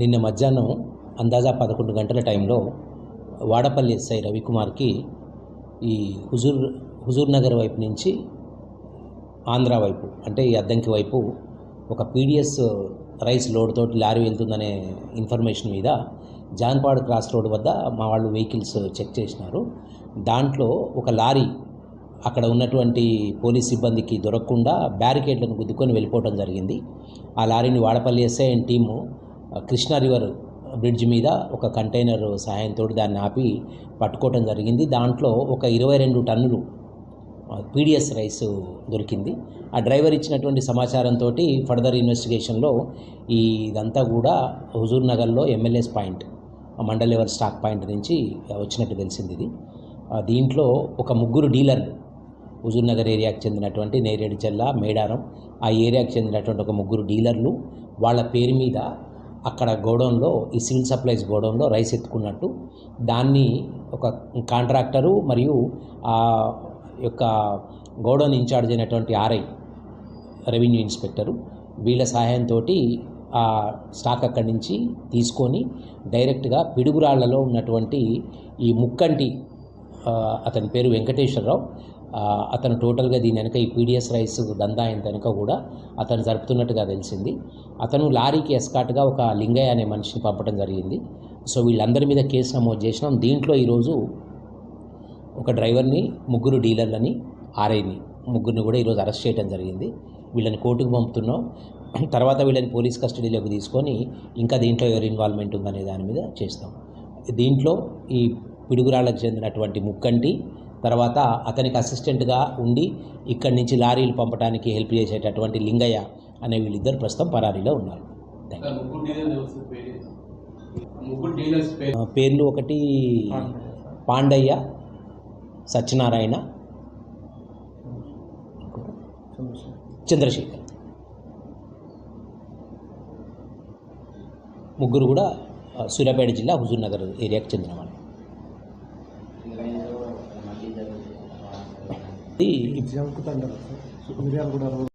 నిన్న మధ్యాహ్నం అందాజా పదకొండు గంటల టైంలో వాడపల్లి ఎస్ఐ రవికుమార్కి ఈ హుజూర్ హుజూర్ నగర్ వైపు నుంచి ఆంధ్ర వైపు అంటే ఈ అద్దంకి వైపు ఒక పీడిఎస్ రైస్ లోడ్ తోటి లారీ వెళ్తుందనే ఇన్ఫర్మేషన్ మీద జాన్పాడు క్రాస్ రోడ్ వద్ద మా వాళ్ళు వెహికల్స్ చెక్ చేసినారు. దాంట్లో ఒక లారీ అక్కడ ఉన్నటువంటి పోలీస్ సిబ్బందికి దొరకకుండా బ్యారికేడ్లను గుద్దుకొని వెళ్ళిపోవడం జరిగింది. ఆ లారీని Vadapalli SI and team Krishna river bridge మీద ఒక కంటైనర్ సహాయంతో దాన్ని ఆపి పట్టుకోవటం జరిగింది. దాంట్లో ఒక ఇరవై రెండు టన్నులు పీడిఎస్ రైస్ దొరికింది. ఆ డ్రైవర్ ఇచ్చినటువంటి సమాచారంతో ఫర్దర్ ఇన్వెస్టిగేషన్లో ఈ ఇదంతా కూడా హుజూర్ నగర్లో MLAs point mandal level stock point నుంచి వచ్చినట్టు తెలిసింది ఇది. దీంట్లో ఒక ముగ్గురు డీలర్లు హుజూర్ నగర్ ఏరియాకి చెందినటువంటి నేరేడు జిల్లా మేడారం ఆ ఏరియాకి చెందినటువంటి ఒక ముగ్గురు డీలర్లు వాళ్ళ పేరు మీద అక్కడ గోడౌన్లో ఈ సివిల్ సప్లైస్ గోడౌన్లో రైస్ ఎత్తుకున్నట్టు దాన్ని ఒక కాంట్రాక్టరు మరియు ఆ యొక్క గోడౌన్ ఇన్ఛార్జ్ అయినటువంటి ఆర్ఐ రెవెన్యూ ఇన్స్పెక్టరు వీళ్ళ సహాయంతో ఆ స్టాక్ అక్కడి నుంచి తీసుకొని డైరెక్ట్గా పిడుగురాళ్ళలో ఉన్నటువంటి ఈ ముక్కంటి అతని పేరు వెంకటేశ్వరరావు. అతను టోటల్గా దీని వెనక ఈ పీడిఎస్ రైస్ దందా అయిన వెనక కూడా అతను జరుపుతున్నట్టుగా తెలిసింది. అతను లారీకి ఎస్కాట్గా ఒక లింగయ్య అనే మనిషిని పంపడం జరిగింది. సో వీళ్ళందరి మీద కేసు నమోదు చేసినాం. దీంట్లో ఈరోజు ఒక డ్రైవర్ని ముగ్గురు డీలర్లని ఆర్ఐని ముగ్గురిని కూడా ఈరోజు అరెస్ట్ చేయడం జరిగింది. వీళ్ళని కోర్టుకు పంపుతున్నాం. తర్వాత వీళ్ళని పోలీస్ కస్టడీలోకి తీసుకొని ఇంకా దీంట్లో ఎవరి ఇన్వాల్వ్మెంట్ ఉందనే దాని మీద చేస్తాం. దీంట్లో ఈ పిడుగురాళ్ళకు చెందినటువంటి ముక్కంటి తర్వాత అతనికి అసిస్టెంట్గా ఉండి ఇక్కడి నుంచి లారీలు పంపడానికి హెల్ప్ చేసేటటువంటి లింగయ్య అనే వీళ్ళిద్దరు ప్రస్తుతం పరారీలో ఉన్నారు. పేర్లు ఒకటి పాండయ్య సత్యనారాయణ చంద్రశేఖర్. ముగ్గురు కూడా సూర్యాపేట జిల్లా హుజూర్నగర్ నగర్ ఏరియాకి చెందిన వాళ్ళు. ఇది జంకుతంటారు